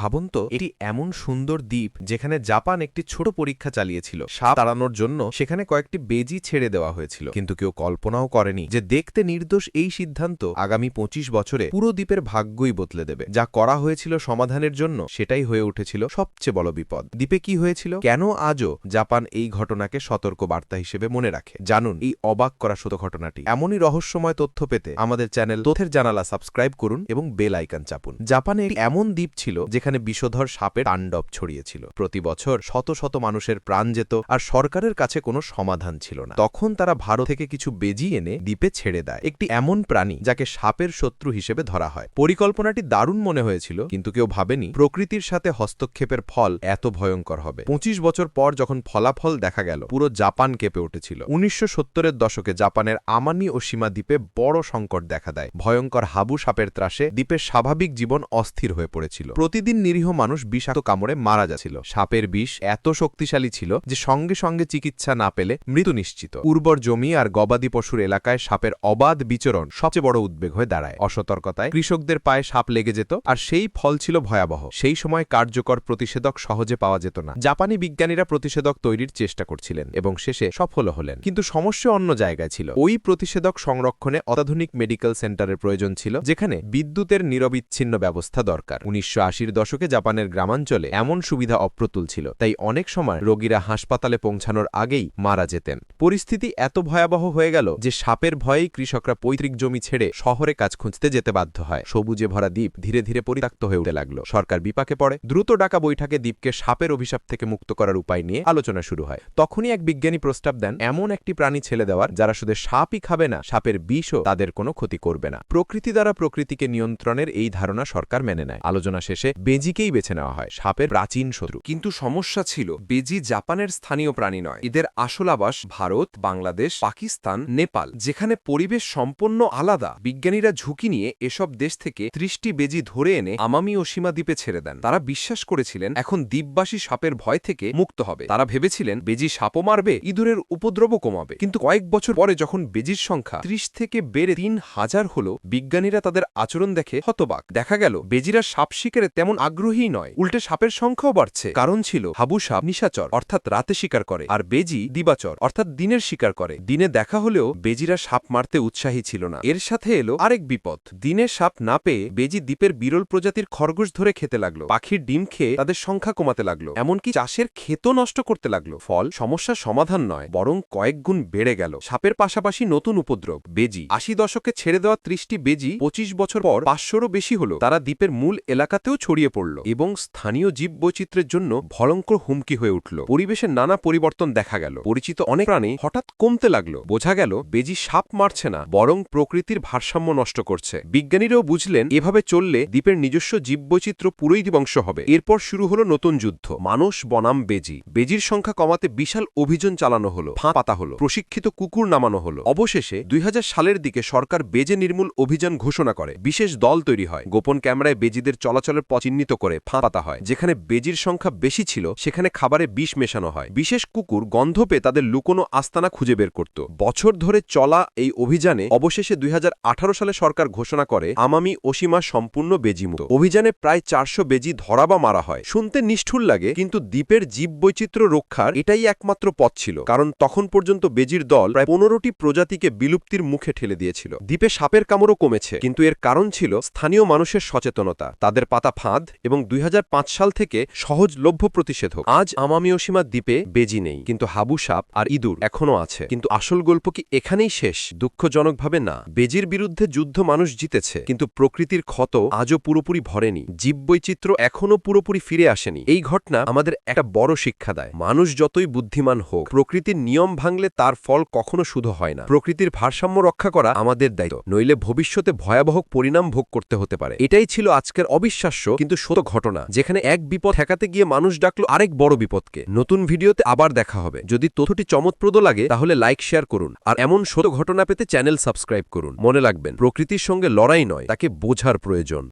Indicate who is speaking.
Speaker 1: ভাবুন তো এটি এমন সুন্দর দ্বীপ যেখানে জাপান একটি ছোট পরীক্ষা চালিয়েছিল। সাপ তাড়ানোর জন্য সেখানে কয়েকটি বেজি ছেড়ে দেওয়া হয়েছিল। কিন্তু কেউ কল্পনাও করেনি যে দেখতে নির্দোষ এই সিদ্ধান্ত আগামী পঁচিশ বছরে পুরো দ্বীপের ভাগ্যই বদলে দেবে। যা করা হয়েছিল সমাধানের জন্য সেটাই হয়ে উঠেছিল সবচেয়ে বড় বিপদ। দ্বীপে কি হয়েছিল? কেন আজও জাপান এই ঘটনাকে সতর্ক বার্তা হিসেবে মনে রাখে? জানুন এই অবাক করা সত্য ঘটনাটি। এমনই রহস্যময় তথ্য পেতে আমাদের চ্যানেল তথ্যের জানালা সাবস্ক্রাইব করুন এবং বেল আইকন চাপুন। জাপানে এমন দ্বীপ ছিল যেখানে বিষধর সাপের তাণ্ডব ছড়িয়েছিল। প্রতি বছর শত শত মানুষের প্রাণ যেত আর সরকারের কাছে কোনো সমাধান ছিল না। তখন তারা ভারত থেকে কিছু বেজি এনে দ্বীপে ছেড়ে দেয়। একটি এমন প্রাণী যাকে সাপের শত্রু হিসেবে ধরা হয়। পরিকল্পনাটি দারুণ মনে হয়েছিল, কিন্তু কেউ ভাবেনি প্রকৃতির সাথে হস্তক্ষেপের ফল এত ভয়ঙ্কর হবে। পঁচিশ বছর পর যখন ফলাফল দেখা গেল, পুরো জাপান কেঁপে উঠেছিল। উনিশশো সত্তরের দশকে জাপানের আমানি ও সীমা দ্বীপে বড় সংকট দেখা দেয়। ভয়ঙ্কর হাবু সাপের ত্রাসে দ্বীপের স্বাভাবিক জীবন অস্থির হয়ে পড়েছিল। প্রতিদিন নিরীহ মানুষ বিষাক্ত কামড়ে মারা যাচ্ছিল। সাপের বিষ এত শক্তিশালী ছিল যে সঙ্গে সঙ্গে চিকিৎসা না পেলে মৃত্যু নিশ্চিত। উর্বর জমি আর গবাদি পশুর এলাকায় সাপের অবাধ বিচরণ সবচেয়ে বড় উদ্বেগ হয়ে দাঁড়ায়। অসতর্কতায় কৃষকদের পায়ে সাপ লেগে যেত আর সেই ফল ছিল ভয়াবহ। সেই সময় কার্যকর প্রতিষেধক সহজে পাওয়া যেত না। জাপানি বিজ্ঞানীরা প্রতিষেধক তৈরির চেষ্টা করছিলেন এবং শেষে সফল হলেন। কিন্তু সমস্যা অন্য জায়গায় ছিল। ওই প্রতিষেধক সংরক্ষণে অত্যাধুনিক মেডিকেল সেন্টারের প্রয়োজন ছিল, যেখানে বিদ্যুতের নিরবিচ্ছিন্ন ব্যবস্থা দরকার। উনিশশো আশির দশকে জাপানের গ্রামাঞ্চলে এমন সুবিধা অপ্রতুল ছিল, তাই অনেক সময় রোগীরা হাসপাতালে পৌঁছানোর আগেই মারা যেতেন। পরিস্থিতি এত ভয়াবহ হয়ে গেল যে সাপের ভয়েই কৃষকরা পৈতৃক জমি ছেড়ে শহরে কাজ খুঁজতে যেতে বাধ্য হয়। সবুজে ভরা দ্বীপ ধীরে ধীরে পরিত্যক্ত হয়ে উঠতে লাগল। সরকার বিপাকে পড়ে। দ্রুত ডাকা বৈঠকে দ্বীপকে সাপের অভিশাপ থেকে মুক্ত করার উপায় নিয়ে আলোচনা শুরু হয়। তখনই এক বিজ্ঞানী প্রস্তাব দেন, এমন একটি প্রাণী ছেলে দেওয়ার, যারা শুধু সাপই খাবে না, সাপের বিষও তাদের কোনো ক্ষতি করবে না। প্রকৃতি দ্বারা প্রকৃতিকে নিয়ন্ত্রণের এই ধারণা সরকার মেনে নেয়। আলোচনা শেষে বেজিকেই বেছে নেওয়া হয়, সাপের প্রাচীন শত্রু।
Speaker 2: কিন্তু সমস্যা ছিল, বেজি জাপানের স্থানীয় প্রাণী নয়। এদের আসল আবাস ভারত, বাংলাদেশ, পাকিস্তান, নেপাল, যেখানে পরিবেশ সম্পন্ন আলাদা। বিজ্ঞানীরা ঝুঁকি নিয়ে এসব দেশ থেকে ত্রিশটি বেজি ধরে এনে আমামি ও সীমা দ্বীপে ছেড়ে দেন। তারা বিশ্বাস করেছিলেন, এখন দ্বীপবাসী সাপের ভয় থেকে মুক্ত হবে। তারা ভেবেছিলেন, বেজি সাপও মারবে, ইঁদুরের উপদ্রবও কমাবে। কিন্তু কয়েক বছর পরে যখন বেজির সংখ্যা ত্রিশ থেকে বেড়ে তিন হাজার হল, বিজ্ঞানীরা তাদের আচরণ দেখে হতবাক। দেখা গেল, বেজিরা সাপ শিকারে তেমন আগ্রহী নয়। উল্টে সাপের সংখ্যাও বাড়ছে। কারণ ছিল হাবু সাপ নিশাচর, অর্থাৎ রাতে শিকার করে, আর বেজি দিবাচর, অর্থাৎ দিনের শিকার করে। দিনে দেখা হলেও বেজিরা সাপ মারতে উৎসাহী ছিল না। এর সাথে এলো আরেক বিপদ। দিনে সাপ না পেয়ে বেজি দ্বীপের বিরল প্রজাতির খরগোশ ধরে খেতে লাগল। পাখির ডিম খেয়ে তাদের সংখ্যা কমাতে লাগল। এমনকি চাষের ক্ষেতও নষ্ট করতে লাগল। ফল সমস্যার সমাধান নয়, বরং কয়েক গুণ বেড়ে গেল। সাপের পাশাপাশি নতুন উপদ্রব, বেজি। আশি দশকে ছেড়ে দেওয়া ত্রিশটি বেজি পঁচিশ বছর পর পাঁচশোরও বেশি হলো। তারা দ্বীপের মূল এলাকাতেও ছড়িয়ে পড়ল এবং স্থানীয় জীব বৈচিত্র্যের জন্য ভয়ঙ্কর হুমকি হয়ে উঠল। পরিবেশের নানা পরিবর্তন দেখা গেল। পরিচিত অনেক প্রাণী হঠাৎ কমতে লাগল। বোঝা গেল, বেজি সাপ মারছে না, বরং প্রকৃতির ভারসাম্য নষ্ট করছে। বিজ্ঞানীরাও বুঝলেন, এভাবে চললে দ্বীপের নিজস্ব জীববৈচিত্র্য পুরোই ধ্বংস হবে। এরপর শুরু হলো নতুন যুদ্ধ। মানুষ বনাম বেজি। বেজির সংখ্যা কমাতে বিশাল অভিযান চালানো হলো ফাঁ পাতা হলো, প্রশিক্ষিত কুকুর নামানো হলো। অবশেষে দুই হাজার সালের দিকে সরকার বেজে নির্মূল অভিযান ঘোষণা করে। বিশেষ দল তৈরি হয়। গোপন ক্যামেরায় বেজিদের চলাচলের পথ চিহ্নিত করে ফাঁ পাতা হয়। যেখানে বেজির সংখ্যা বেশি ছিল, সেখানে খাবারে বিষ মেশানো হয়। বিশেষ কুকুর গন্ধ পেয়ে তাদের লুকোনো আস্তানা খুঁজে বের করত। বছর ধরে চলা এই অভিযানে অবশেষে দুই হাজার আঠারো সালে সরকার ঘোষণা করে, আমামি ওসীমা সম্পূর্ণ বেজিমুক্ত। অভিযানে প্রায় চারশো বেজি ধরা বা মারা হয়। শুনতে নিষ্ঠুর লাগে, কিন্তু দ্বীপের জীব বৈচিত্র্য রক্ষার এটাই একমাত্র পথ ছিল, কারণ তখন পর্যন্ত বেজির দল প্রায় পনেরোটি প্রজাতিকে বিলুপ্তির মুখে ঠেলে দিয়েছিল। দ্বীপে সাপের কামড়ও কমেছে, কিন্তু এর কারণ ছিল স্থানীয় মানুষের সচেতনতা। তাদের পাতা ফাঁদ এবং দুই হাজার পাঁচ সাল থেকে সহজলভ্য প্রতিষেধক। আজ আমামি ওসীমা দ্বীপে বেজি নেই, কিন্তু হাবু সাপ আর ইঁদুর এখনও আছে। কিন্তু আসল গল্প কি এখানেই শেষ? দুঃখজনকভাবে না। বেজির বিরুদ্ধে যুদ্ধ মানুষ জিতেছে, কিন্তু প্রকৃতির ক্ষত আজও পুরোপুরি ভরেনি। জীববৈচিত্র্য এখনও পুরোপুরি ফিরে আসেনি। এই ঘটনা আমাদের একটা বড় শিক্ষা দেয়। মানুষ যতই বুদ্ধিমান হোক, প্রকৃতির নিয়ম ভাঙলে তার ফল কখনো শুধু হয় না। প্রকৃতির ভারসাম্য রক্ষা করা আমাদের দায়িত্ব। নইলে ভবিষ্যতে ভয়াবহ পরিণাম ভোগ করতে হতে পারে। এটাই ছিল আজকের অবিশ্বাস্য, কিন্তু সত্য ঘটনা, যেখানে এক বিপদ ঠেকাতে গিয়ে মানুষ ডাকলো আরেক বড় বিপদকে। নতুন ভিডিওতে আবার দেখা হবে। যদি তথ্যটি চমৎপ্রদ লাগে, তাহলে লাইক, শেয়ার করুন। আর এমন সত্য ঘটনা পেতে চ্যানেল সাবস্ক্রাইব করুন। মনে রাখবেন, প্রকৃতির সঙ্গে লড়াই নয়, তাকে বোঝার প্রয়োজন।